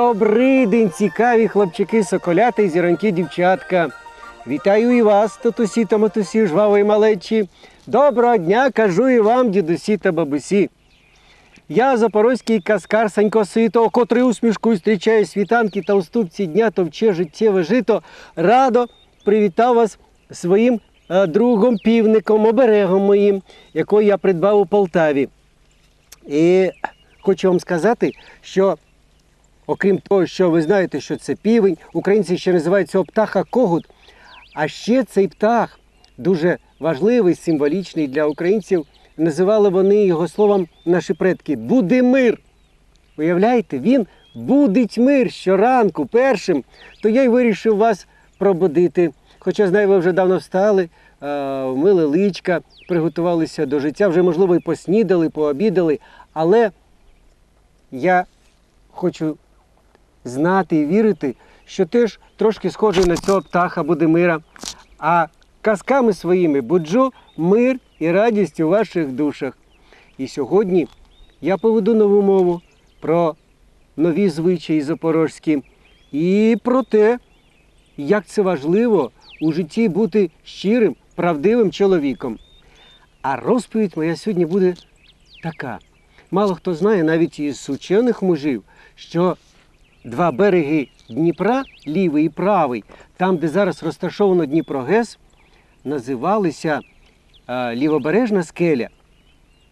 Добрий день, цікаві хлопчики, соколяти, зіроньки, дівчатка. Вітаю і вас, татусі та матусі, жвавої малечі. Доброго дня, кажу і вам, дідусі та бабусі. Я запорозький каскар Санько Сито, котрий усмішку зустрічає світанки та уступці дня товче життєве жито, радо привітав вас своїм е, другом, півником, оберегом моїм, якого я придбав у Полтаві. І хочу вам сказати, що Окрім того, що ви знаєте, що це півень, українці ще називають цього птаха когут. А ще цей птах дуже важливий, символічний для українців. Називали вони його словом наші предки буде мир. Уявляєте, він будить мир щоранку першим, то я й вирішив вас пробудити. Хоча знаю, ви вже давно встали, вмили личка, приготувалися до життя, вже, можливо, і поснідали, пообідали. Але я хочу знати і вірити, що теж трошки схожий на цього птаха Будимира, а казками своїми буджу мир і радість у ваших душах. І сьогодні я поведу нову мову про нові звичаї запорожські і про те, як це важливо у житті бути щирим, правдивим чоловіком. А розповідь моя сьогодні буде така. Мало хто знає, навіть із учених мужів, що два береги Дніпра, лівий і правий, там, де зараз розташовано Дніпрогес, називалися е, лівобережна скеля,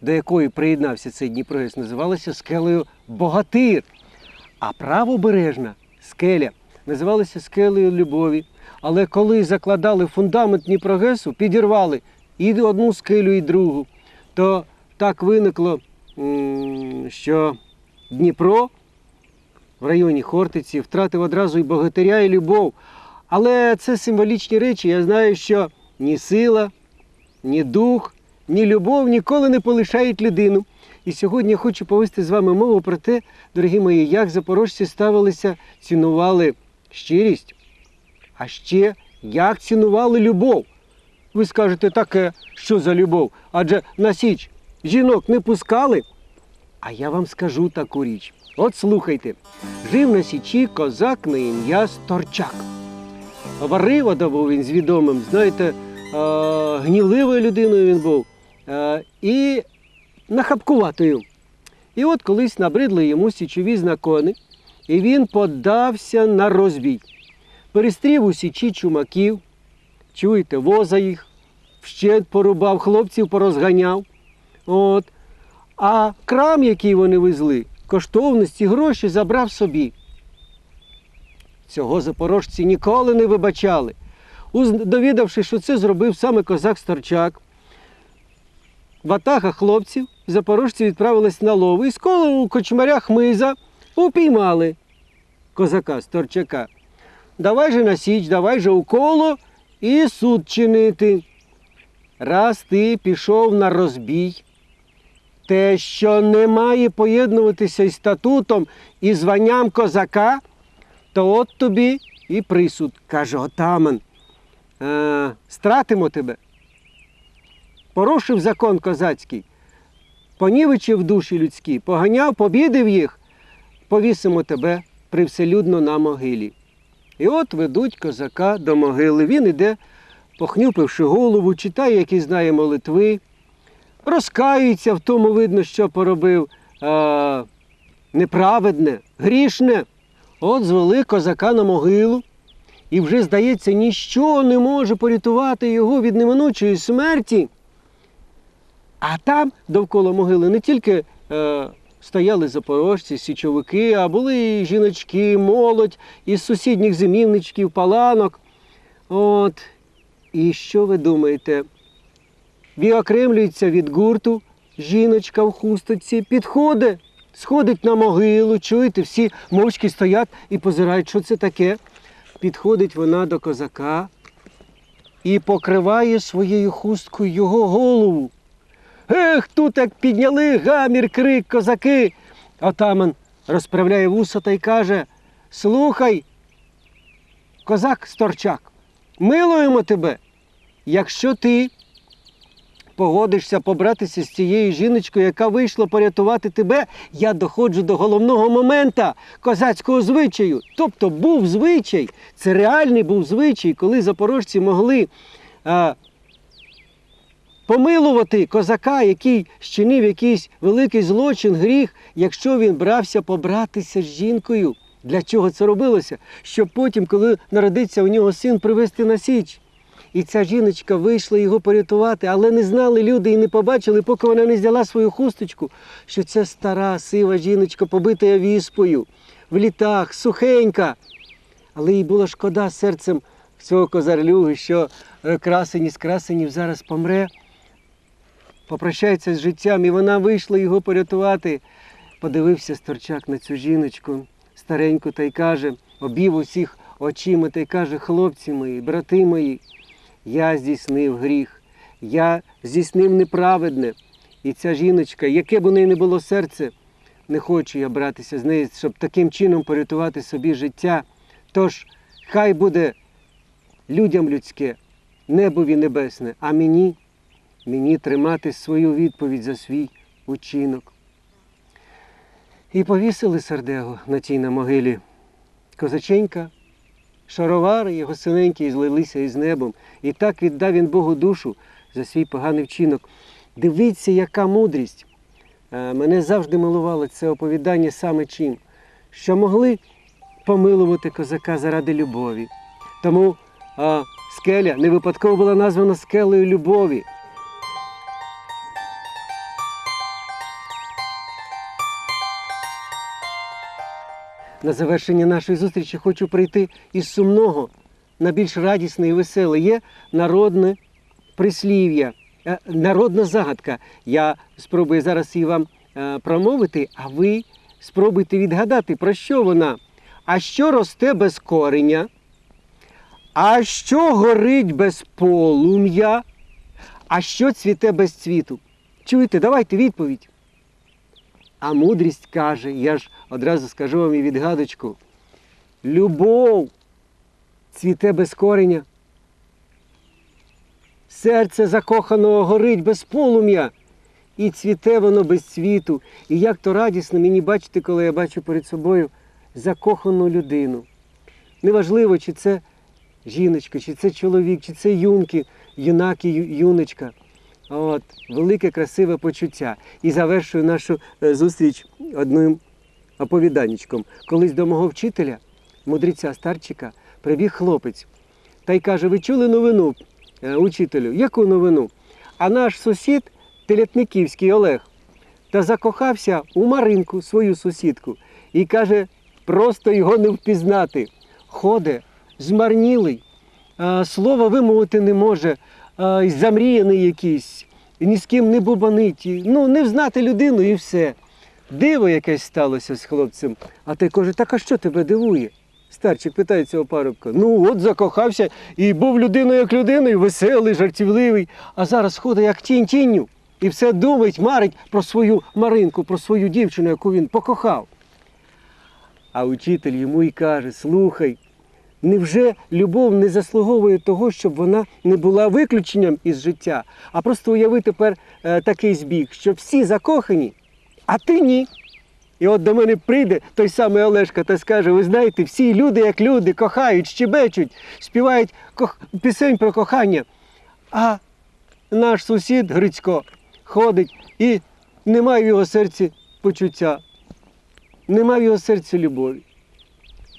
до якої приєднався цей Дніпрогес, називалася скелею Богатир. А правобережна скеля називалася скелею Любові. Але коли закладали фундамент Дніпрогесу, підірвали і одну скелю, і другу, то так виникло, що Дніпро в районі Хортиці втратив одразу і богатиря, і любов. Але це символічні речі. Я знаю, що ні сила, ні дух, ні любов ніколи не полишають людину. І сьогодні я хочу повести з вами мову про те, дорогі мої, як запорожці ставилися, цінували щирість, а ще як цінували любов. Ви скажете таке, що за любов? Адже на січ жінок не пускали. А я вам скажу таку річ. От слухайте, жив на січі козак на ім'я Сторчак. Варивода був він з відомим, знаєте, гнівливою людиною він був і нахапкуватою. І от колись набридли йому січові знакони, і він подався на розбій. Перестрів у січі чумаків, чуєте, воза їх, вщент порубав, хлопців порозганяв. От. А крам, який вони везли, коштовності, гроші забрав собі. Цього запорожці ніколи не вибачали. Довідавши, що це зробив саме козак Старчак, ватага хлопців, запорожці відправились на лову і скоро у кочмаря хмиза упіймали козака Старчака. Давай же на січ, давай же у коло і суд чинити. Раз ти пішов на розбій, те, що не має поєднуватися із статутом і званням козака, то от тобі і присуд, каже отаман. Е, стратимо тебе. Порушив закон козацький, понівечив душі людські, поганяв, побідив їх, повісимо тебе привселюдно на могилі. І от ведуть козака до могили. Він іде, похнюпивши голову, читає, які знає молитви розкаюється в тому, видно, що поробив е, неправедне, грішне. От звели козака на могилу, і вже, здається, ніщо не може порятувати його від неминучої смерті. А там довкола могили не тільки е, стояли запорожці, січовики, а були і жіночки, молодь із сусідніх зимівничків, паланок. От. І що ви думаєте? Відокремлюється від гурту, жіночка в хусточці, підходить, сходить на могилу, чуєте, всі мовчки стоять і позирають, що це таке. Підходить вона до козака і покриває своєю хусткою його голову. Ех, тут як підняли гамір, крик, козаки. Отаман розправляє вуса та й каже: Слухай, козак Сторчак, милуємо тебе, якщо ти погодишся побратися з цією жіночкою, яка вийшла порятувати тебе, я доходжу до головного момента козацького звичаю. Тобто був звичай, це реальний був звичай, коли запорожці могли а, помилувати козака, який щинив якийсь великий злочин, гріх, якщо він брався побратися з жінкою. Для чого це робилося? Щоб потім, коли народиться у нього син, привезти на січ. І ця жіночка вийшла його порятувати, але не знали люди і не побачили, поки вона не взяла свою хусточку, що це стара сива жіночка, побита віспою, в літах, сухенька. Але їй було шкода серцем цього козарлюги, що е, красень із красенів зараз помре, попрощається з життям, і вона вийшла його порятувати. Подивився Сторчак на цю жіночку стареньку та й каже, обів усіх очима та й каже, хлопці мої, брати мої, я здійснив гріх, я здійснив неправедне. І ця жіночка, яке б у неї не було серце, не хочу я братися з нею, щоб таким чином порятувати собі життя. Тож хай буде людям людське, небові небесне, а мені, мені тримати свою відповідь за свій учинок. І повісили сердего на тій на могилі. Козаченька, шаровари його синенькі злилися із небом. І так віддав він Богу душу за свій поганий вчинок. Дивіться, яка мудрість. Е, Мене завжди милувало це оповідання саме чим, що могли помилувати козака заради любові. Тому а, скеля не випадково була названа скелею любові. На завершення нашої зустрічі хочу прийти із сумного на більш радісне і веселе. Є народне прислів'я, е, народна загадка. Я спробую зараз її вам е, промовити, а ви спробуйте відгадати, про що вона. А що росте без кореня? А що горить без полум'я? А що цвіте без цвіту? Чуєте, давайте відповідь. А мудрість каже, я ж одразу скажу вам і відгадочку. Любов цвіте без кореня. Серце закоханого горить без полум'я. І цвіте воно без цвіту. І як то радісно мені бачити, коли я бачу перед собою закохану людину. Неважливо, чи це жіночка, чи це чоловік, чи це юнки, юнак і юночка. От, велике красиве почуття. І завершую нашу е, зустріч одним оповіданнячком. Колись до мого вчителя, мудреця старчика, прибіг хлопець та й каже: Ви чули новину, е, учителю? Яку новину? А наш сусід, Телятниківський Олег, та закохався у Маринку, свою сусідку, і каже, просто його не впізнати. Ходе, змарнілий, слова вимовити не може, замріяний якийсь, ні з ким не бубанить, ну, не взнати людину і все. Диво якесь сталося з хлопцем. А той каже, так а що тебе дивує? Старчик питає цього парубка. Ну, от закохався і був людиною як людиною, веселий, жартівливий, а зараз ходить як тінь тінню. І все думить, марить про свою Маринку, про свою дівчину, яку він покохав. А учитель йому й каже: слухай, невже любов не заслуговує того, щоб вона не була виключенням із життя, а просто уяви тепер е, такий збіг, що всі закохані, а ти ні. І от до мене прийде той самий Олешка та скаже: ви знаєте, всі люди, як люди, кохають, щебечуть, співають кох... пісень про кохання. А наш сусід Грицько ходить і немає в його серці почуття, немає в його серці любові.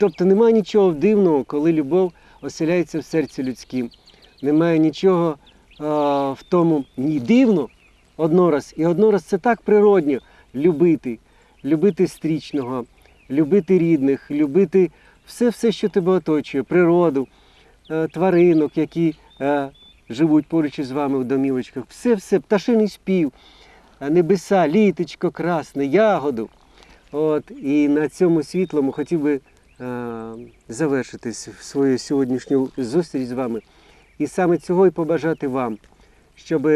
Тобто немає нічого дивного, коли любов оселяється в серці людським. Немає нічого а, в тому ні дивно однораз. І однораз це так природньо любити, любити стрічного, любити рідних, любити все-все, що тебе оточує, природу, е, тваринок, які е, живуть поруч із вами в домівочках, все-все, пташиний спів, е, небеса, літочко красне, ягоду. От, і на цьому світлому хотів би е, завершити свою сьогоднішню зустріч з вами. І саме цього і побажати вам, щоб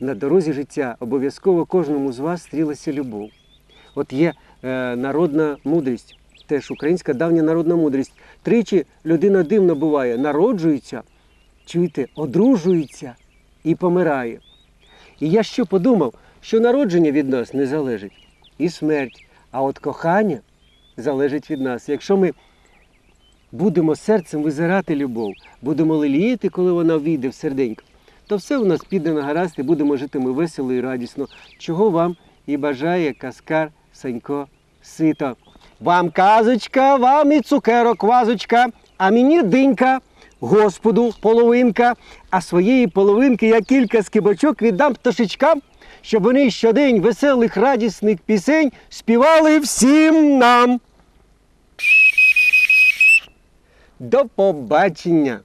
на дорозі життя обов'язково кожному з вас стрілася любов. От є е, народна мудрість, теж українська давня народна мудрість. Тричі людина дивно буває, народжується, чуєте, одружується і помирає. І я що подумав, що народження від нас не залежить, і смерть, а от кохання залежить від нас. Якщо ми будемо серцем визирати любов, будемо леліяти, коли вона війде в серденько, то все у нас піде на гаразд і будемо жити ми весело і радісно, чого вам і бажає каскар Санько Сито. Вам казочка, вам і цукерок вазочка, а мені динька, Господу половинка, а своєї половинки я кілька скибочок віддам пташечкам, щоб вони щодень веселих радісних пісень співали всім нам. До побачення!